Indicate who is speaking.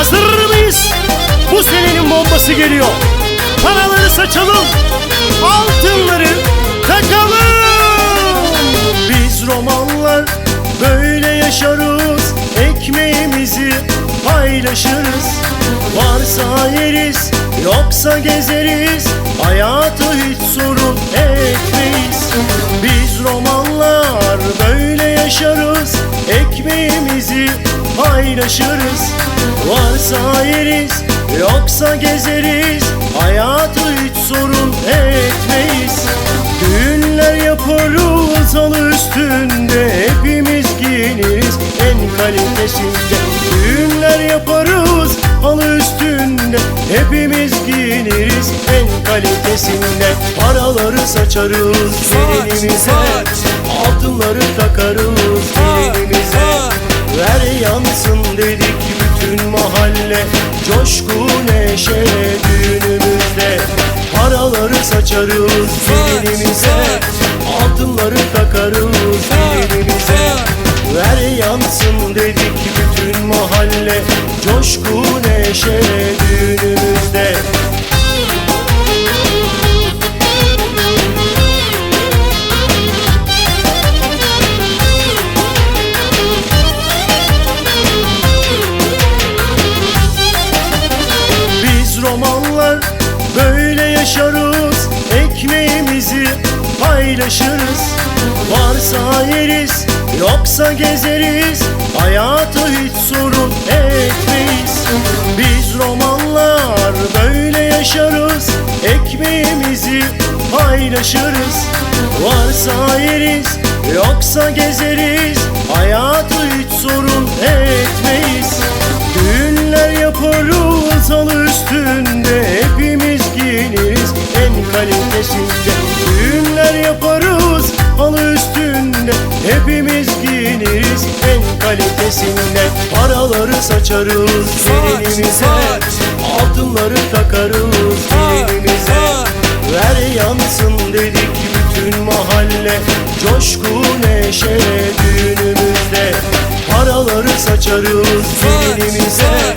Speaker 1: Hazır mıyız? Bu senenin bombası geliyor. Paraları saçalım. Altınları takalım. Biz romanlar böyle yaşarız. Ekmeğimizi paylaşırız. Varsa yeriz, yoksa gezeriz. Hayatı hiç sorun etmeyiz. Biz romanlar böyle yaşarız. Ekmeğimizi paylaşırız. Varsa yeriz, yoksa gezeriz. Hayatı hiç sorun etmeyiz. Düğünler yaparız halı üstünde Hepimiz giyiniriz en kalitesinde Düğünler yaparız halı üstünde Hepimiz giyiniriz en kalitesinde Paraları saçarız gelinimize
Speaker 2: saç.
Speaker 1: Altınları takarız Ver yansın dedik bütün mahalle Coşku neşe düğünümüzde Paraları saçarız gelinimize Altınları takarız gelinimize Ver yansın dedik bütün mahalle Coşku neşe paylaşırız. Varsa yeriz yoksa gezeriz. Hayatı hiç sorun etmeyiz. Biz romanlar böyle yaşarız. Ekmeğimizi paylaşırız. Varsa yeriz yoksa gezeriz. Hayatı hiç sorun etmeyiz. Düğünler yaparız halı üstünde saçarız gelinimize. Altınları takarız gelinimize Ver yansın dedik bütün mahalle Coşku neşe düğünümüzde. Paraları saçarız gelinimize